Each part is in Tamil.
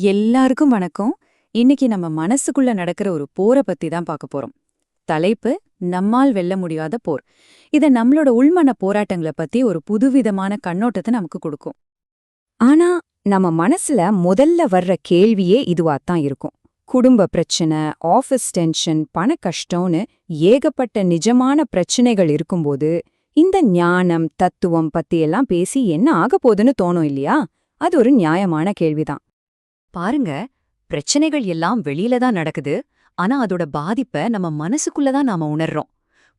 எல்லாருக்கும் வணக்கம். இன்னைக்கு நம்ம மனசுக்குள்ள நடக்கிற ஒரு போரை பத்தி தான் பார்க்க போறோம். தலைப்பு நம்மால் வெல்ல முடியாத போர். இத நம்மளோட உள்மன போராட்டங்களை பத்தி ஒரு புதுவிதமான கண்ணோட்டத்தை நமக்கு கொடுக்கும். ஆனா நம்ம மனசுல முதல்ல வர்ற கேள்வியே இதுவாத்தான் இருக்கும். குடும்ப பிரச்சனை ஆஃபீஸ் டென்ஷன் பண கஷ்டம்னு ஏகப்பட்ட நிஜமான பிரச்சனைகள் இருக்கும்போது இந்த ஞானம் தத்துவம் பத்தியெல்லாம் பேசி என்ன ஆகப் போகுதுன்னு தோணும் இல்லையா? அது ஒரு நியாயமான கேள்விதான். பாருங்க பிரச்சனைகள் எல்லாம் வெளியில தான் நடக்குது. ஆனா அதோட பாதிப்ப நம்ம மனசுக்குள்ள தான் நாம உணர்றோம்.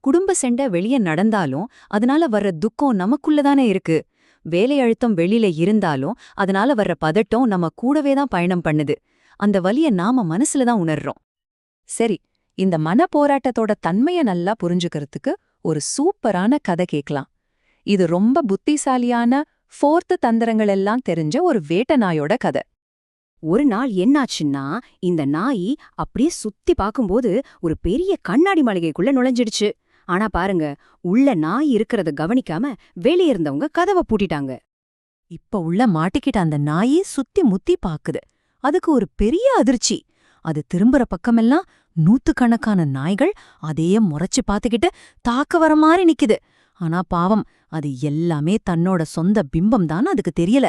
குடும்ப சண்டை வெளிய நடந்தாலும் அதனால வர்ற துக்கம் நமக்குள்ள தானே இருக்கு. வேலை அழுத்தம் வெளியில இருந்தாலும் அதனால வர்ற பதட்டம் நம்ம கூடவே தான் பயணம் பண்ணுது. அந்த வலிய நாம மனசுல தான் உணர்றோம். சரி இந்த மன போராட்டத்தோட தன்மைய நல்லா புரிஞ்சுக்கிறதுக்கு ஒரு சூப்பரான கதை கேட்கலாம். இது ரொம்ப புத்திசாலியான ஃபோர்த்து தந்திரங்கள் எல்லாம் தெரிஞ்ச ஒரு வேட்டநாயோட கதை. ஒரு நாள் என்னாச்சுன்னா இந்த நாய் அப்படியே சுத்தி பாக்கும்போது ஒரு பெரிய கண்ணாடி மாளிகைக்குள்ள நுழைஞ்சிடுச்சு. ஆனா பாருங்க உள்ள நாய் இருக்கிறத கவனிக்காம வெளியே இருந்தவங்க கதவை பூட்டிட்டாங்க. இப்ப உள்ள மாட்டிக்கிட்ட அந்த நாயே சுத்தி முத்தி பாக்குது. அதுக்கு ஒரு பெரிய அதிர்ச்சி. அது திரும்புற பக்கமெல்லாம் நூத்துக்கணக்கான நாய்கள் அதையே முறைச்சு பாத்துக்கிட்டு தாக்க வர மாதிரி நிக்குது. ஆனா பாவம் அது எல்லாமே தன்னோட சொந்த பிம்பம் தான் அதுக்கு தெரியல.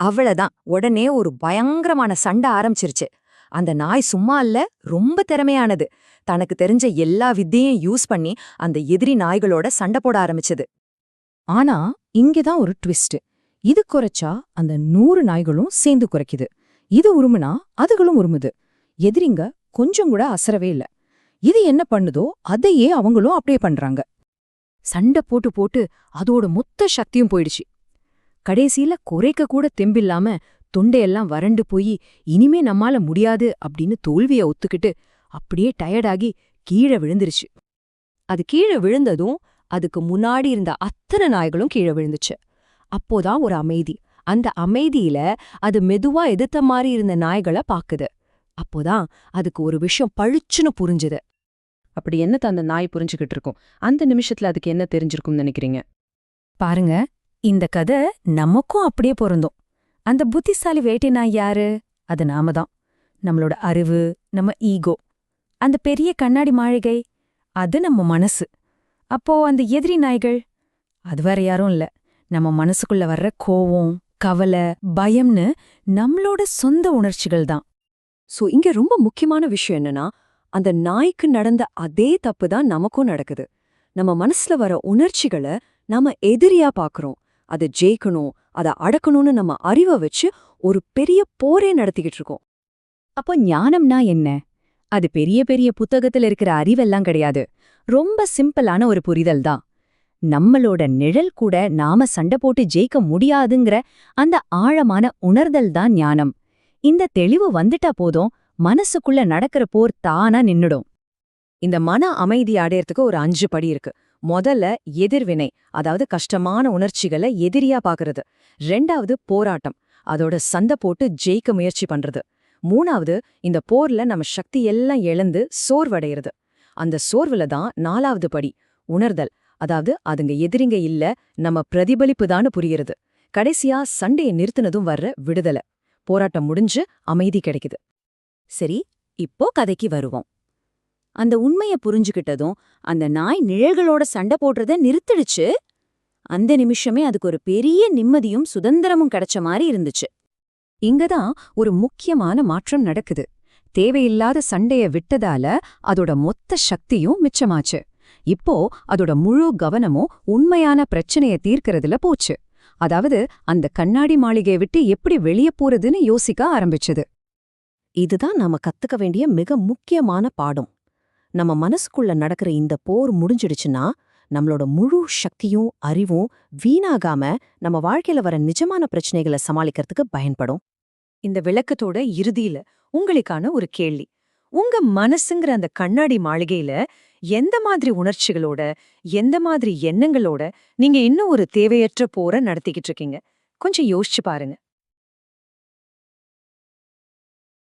அவ்வளவுதான் உடனே ஒரு பயங்கரமான சண்டை ஆரம்பிச்சிருச்சு. அந்த நாய் சும்மா இல்ல ரொம்ப திறமையானது. தனக்கு தெரிஞ்ச எல்லா வித்தையும் யூஸ் பண்ணி அந்த எதிரி நாய்களோட சண்டை போட ஆரம்பிச்சது. ஆனா இங்கதான் ஒரு ட்விஸ்ட் இது குறைச்சா அந்த நூறு நாய்களும் சேர்ந்து குறைக்குது. இது உருமுனா அதுகளும் உருமுது. எதிரிங்க கொஞ்சம் கூட அசரவே இல்ல. இது என்ன பண்ணுதோ அதையே அவங்களும் அப்படியே பண்றாங்க. சண்டை போட்டு போட்டு அதோட மொத்த சக்தியும் போயிடுச்சு. கடைசியில குறைக்க கூட தெம்பில்லாம தொண்டையெல்லாம் வறண்டு போய் இனிமே நம்மால முடியாது அப்படின்னு தோல்விய ஒத்துக்கிட்டு அப்படியே டயர்டாகி கீழே விழுந்துருச்சு. அது கீழே விழுந்ததும் அதுக்கு முன்னாடி இருந்த அத்தனை நாய்களும் கீழே விழுந்துச்சு. அப்போதான் ஒரு அமைதி. அந்த அமைதியில அது மெதுவா எதிர்த்த மாதிரி இருந்த நாய்களை பாக்குது. அப்போதான் அதுக்கு ஒரு விஷயம் பளிச்சுன்னு புரிஞ்சுது. அப்படி என்னத்த அந்த நாய் புரிஞ்சுக்கிட்டு இருக்கும்? அந்த நிமிஷத்துல அதுக்கு என்ன தெரிஞ்சிருக்கும்னு நினைக்கிறீங்க? பாருங்க இந்த கதை நமக்கும் அப்படியே பொருந்தும். அந்த புத்திசாலி வேட்டை நாய் யாரு? அது நாம தான் நம்மளோட அறிவு நம்ம ஈகோ. அந்த பெரிய கண்ணாடி மாளிகை அது நம்ம மனசு. அப்போ அந்த எதிரி நாய்கள் அது வேற யாரும் இல்ல. நம்ம மனசுக்குள்ள வர்ற கோவம் கவலை பயம்னு நம்மளோட சொந்த உணர்ச்சிகள் தான். சோ இங்க ரொம்ப முக்கியமான விஷயம் என்னன்னா அந்த நாய்க்கு நடந்த அதே தப்பு தான் நமக்கும் நடக்குது. நம்ம மனசுல வர உணர்ச்சிகளை நாம எதிரியா பாக்குறோம். அதை ஜெயிக்கணும் அதை அடக்கணும்னு நம்ம அறிவை வச்சு ஒரு பெரிய போரே நடத்திக்கிட்டு இருக்கோம். அப்போ ஞானம்னா என்ன? அது பெரிய பெரிய புத்தகத்துல இருக்கிற அறிவெல்லாம் கிடையாது. ரொம்ப சிம்பிளான ஒரு புரிதல் தான். நம்மளோட நிழல் கூட நாம சண்டை போட்டு ஜெயிக்க முடியாதுங்கிற அந்த ஆழமான உணர்தல் தான் ஞானம். இந்த தெளிவு வந்துட்டா போதும் மனசுக்குள்ள நடக்கிற போர் தானா நின்னுடும். இந்த மன அமைதி அடையறதுக்கு ஒரு அஞ்சு படி இருக்கு. முதல்ல எதிர்வினை அதாவது கஷ்டமான உணர்ச்சிகளை எதிரியா பாக்குறது. ரெண்டாவது போராட்டம் அதோட சண்டை போட்டு ஜெயிக்க முயற்சி பண்றது. மூணாவது இந்த போர்ல நம்ம சக்தி எல்லாம் இழந்து சோர்வடைகிறது அந்த சோர்வுல தான் நாலாவது படி உணர்தல் அதாவது அதுங்க எதிரிங்க இல்ல நம்ம பிரதிபலிப்பு தான் புரியுறது. கடைசியா சண்டையை நிறுத்தினதும் வர்ற விடுதலை. போராட்டம் முடிஞ்சு அமைதி கிடைக்குது. சரி இப்போ கதைக்கு வருவோம். அந்த உண்மைய புரிஞ்சுகிட்டதும் அந்த நாய் நிழல்களோட சண்டை போடுறத நிறுத்திடுச்சு. அந்த நிமிஷமே அதுக்கு ஒரு பெரிய நிம்மதியும் சுதந்திரமும் கிடைச்ச மாதிரி இருந்துச்சு. இங்கதான் ஒரு முக்கியமான மாற்றம் நடக்குது. தேவையில்லாத சண்டைய விட்டதால அதோட மொத்த சக்தியும் மிச்சமாச்சு. இப்போ அதோட முழு கவனமும் உண்மையான பிரச்சனைய தீர்க்கறதுல போச்சு. அதாவது அந்த கண்ணாடி மாளிகையை விட்டு எப்படி வெளியே போறதுன்னு யோசிக்க ஆரம்பிச்சது. இதுதான் நாம கத்துக்க வேண்டிய மிக முக்கியமான பாடம். நம்ம மனசுக்குள்ள நடக்கிற இந்த போர் முடிஞ்சிடுச்சுன்னா நம்மளோட முழு சக்தியும் அறிவும் வீணாகாம நம்ம வாழ்க்கையில வர நிஜமான பிரச்சனைகளை சமாளிக்கிறதுக்கு பயன்படும். இந்த விளக்கத்தோட இறுதியில உங்களுக்கான ஒரு கேள்வி. உங்க மனசுங்கிற அந்த கண்ணாடி மாளிகையில எந்த மாதிரி உணர்ச்சிகளோட எந்த மாதிரி எண்ணங்களோட நீங்க இன்னும் ஒரு தேவையற்ற போரை நடத்திக்கிட்டு இருக்கீங்க? கொஞ்சம் யோசிச்சு பாருங்க.